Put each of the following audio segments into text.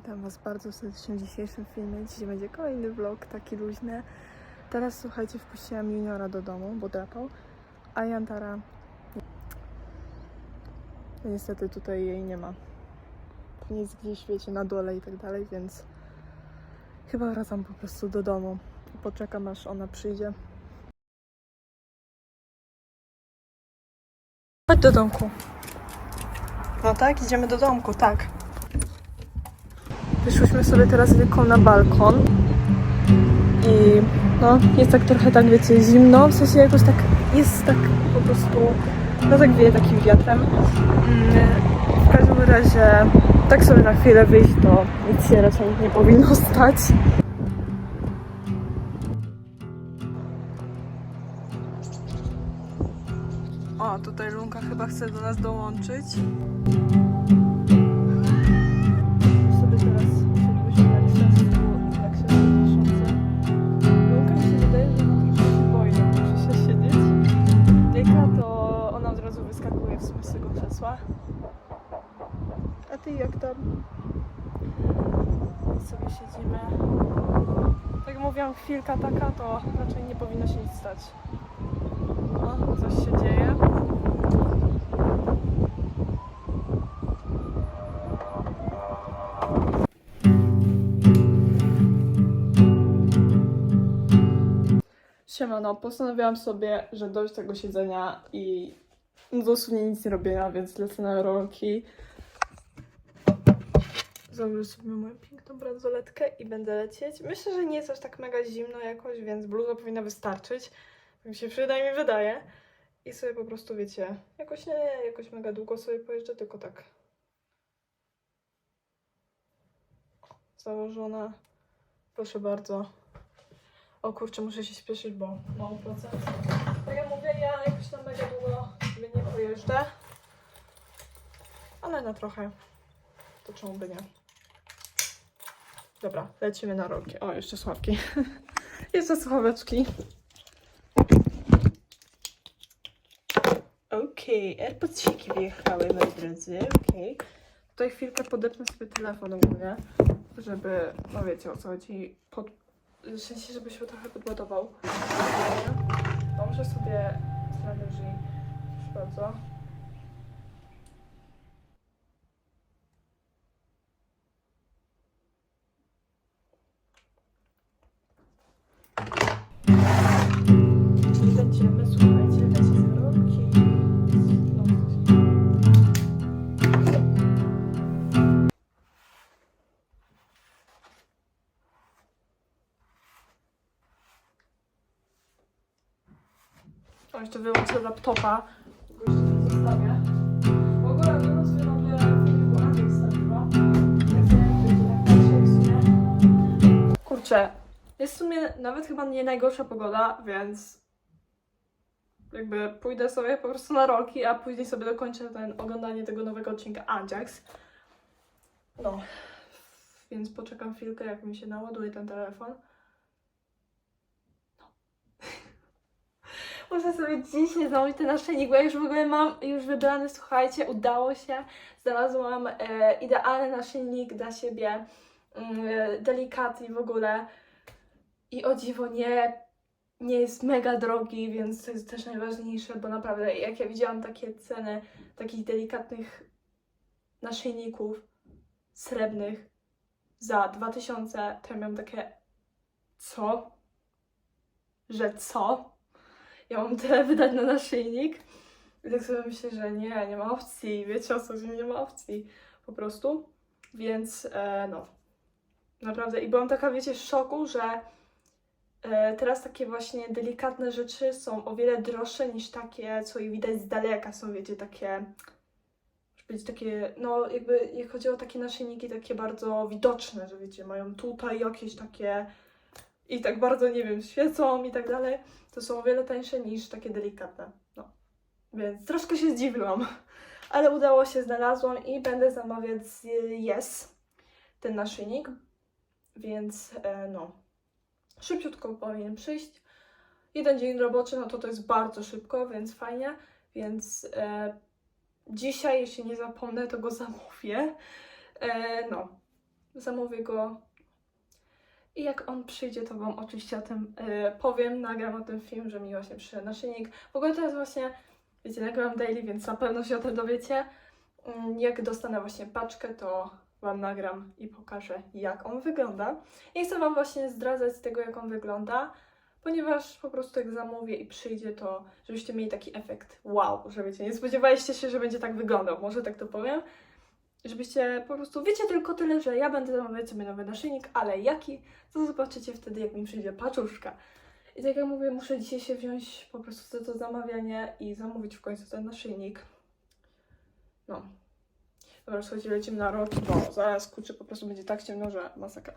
witam Was bardzo serdecznie w dzisiejszym filmie. Dzisiaj będzie kolejny vlog, taki luźny. Teraz słuchajcie, wpuściłam juniora do domu, bo drapał, a Jantara... No Niestety tutaj jej nie ma. Pewnie jest gdzieś, wiecie, na dole i tak dalej, więc chyba wracam po prostu do domu. Poczekam aż ona przyjdzie. Chodź do domku. No tak, idziemy do domku, tak. Wyszłyśmy sobie teraz wielką na balkon i no, jest tak trochę tak, wiecie, zimno, w sensie jakoś tak, jest tak po prostu, no tak wieje takim wiatrem. Mm, W każdym razie, tak sobie na chwilę wyjść, to nic się raczej nie powinno stać. O, tutaj Lunka chyba chce do nas dołączyć. Jak tam? Sobie siedzimy. Tak jak mówiłam, chwilka taka, to raczej nie powinno się nic stać. O, coś się dzieje. Siemano, postanowiłam sobie, że dość tego siedzenia i dosłownie nic nie robienia, więc lecę na rolki. Założę sobie moją piękną bransoletkę i będę lecieć. Myślę, że nie jest aż tak mega zimno jakoś, więc bluza powinna wystarczyć. Tak mi się przynajmniej wydaje. I sobie po prostu, wiecie, jakoś nie, jakoś mega długo sobie pojeżdżę, tylko tak. Założona. Proszę bardzo. O kurczę, muszę się spieszyć, bo mało procent. Tak jak mówię, ja jakoś tam mega długo sobie nie pojeżdżę. Ale na trochę. To czemu by nie? Dobra, lecimy na rolki. O, jeszcze sławki. jeszcze słuchaweczki. Okej, okay, AirPodsiki wyjechały, moi drodzy. Okej. Tutaj chwilkę podepnę sobie telefon ogólnie, żeby, no wiecie o co chodzi, pod, w sensie, żeby się trochę podładował. Może sobie stronę drzwi. Proszę bardzo. O, jeszcze wyłączę laptopa. Zostawię. W ogóle biorąc sobie stawiła. Się w sumie. Kurczę, jest w sumie nawet chyba nie najgorsza pogoda, więc jakby pójdę sobie po prostu na rolki, a później sobie dokończę ten oglądanie tego nowego odcinka Ajax. No, więc poczekam chwilkę, jak mi się naładuje ten telefon. Muszę sobie zamówić ten naszyjnik, bo ja już w ogóle mam już wybrany, słuchajcie, udało się. Znalazłam e, idealny naszyjnik dla siebie, mm, delikatny w ogóle. I o dziwo nie, nie jest mega drogi, więc to jest też najważniejsze, bo naprawdę jak ja widziałam takie ceny takich delikatnych naszyjników srebrnych za 2000, to ja miałam takie co? Że co? Ja mam tyle wydać na naszyjnik. I tak sobie myślę, że nie, nie ma opcji, wiecie o co chodzi, nie ma opcji po prostu. Więc e, no, naprawdę. I byłam taka, wiecie, w szoku, że e, teraz takie właśnie delikatne rzeczy są o wiele droższe niż takie, co je widać z daleka. Są, wiecie, takie, powiedzieć, takie, no jakby, jak chodzi o takie naszyjniki, takie bardzo widoczne, że wiecie, mają tutaj jakieś takie i tak bardzo, nie wiem, świecą i tak dalej, to są o wiele tańsze niż takie delikatne. No. Więc troszkę się zdziwiłam, ale udało się, znalazłam i będę zamawiać z Yes ten naszyjnik, więc e, no, szybciutko powinien przyjść. Jeden dzień roboczy, no to to jest bardzo szybko, więc fajnie, więc e, dzisiaj, jeśli nie zapomnę, to go zamówię. E, no, zamówię go i jak on przyjdzie, to Wam oczywiście o tym e, powiem, nagram o tym film, że mi właśnie przyszedł naszyjnik. W ogóle teraz właśnie, wiecie, nagram daily, więc na pewno się o tym dowiecie. Mm, Jak dostanę właśnie paczkę, to Wam nagram i pokażę, jak on wygląda. Nie chcę Wam właśnie zdradzać tego, jak on wygląda, ponieważ po prostu jak zamówię i przyjdzie, to żebyście mieli taki efekt wow, że wiecie, nie spodziewaliście się, że będzie tak wyglądał, może tak to powiem. Żebyście po prostu, wiecie tylko tyle, że ja będę zamawiać sobie nowy naszyjnik, ale jaki, to zobaczycie wtedy, jak mi przyjdzie paczuszka. I tak jak mówię, muszę dzisiaj się wziąć po prostu za to zamawianie i zamówić w końcu ten naszyjnik. No. Dobra, słuchajcie, lecimy na rok, bo zaraz kurczę, po prostu będzie tak ciemno, że masakra.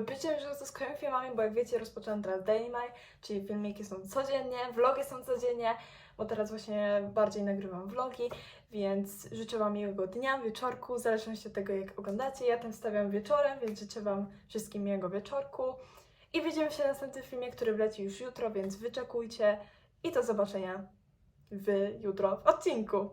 Bycie na bieżąco z kolejnymi filmami, bo jak wiecie, rozpoczęłam teraz Daily My, czyli filmiki są codziennie, vlogi są codziennie, bo teraz właśnie bardziej nagrywam vlogi, więc życzę Wam miłego dnia, wieczorku, w zależności od tego, jak oglądacie. Ja ten stawiam wieczorem, więc życzę Wam wszystkim miłego wieczorku. I widzimy się w następnym filmie, który wleci już jutro, więc wyczekujcie. I do zobaczenia w jutro w odcinku.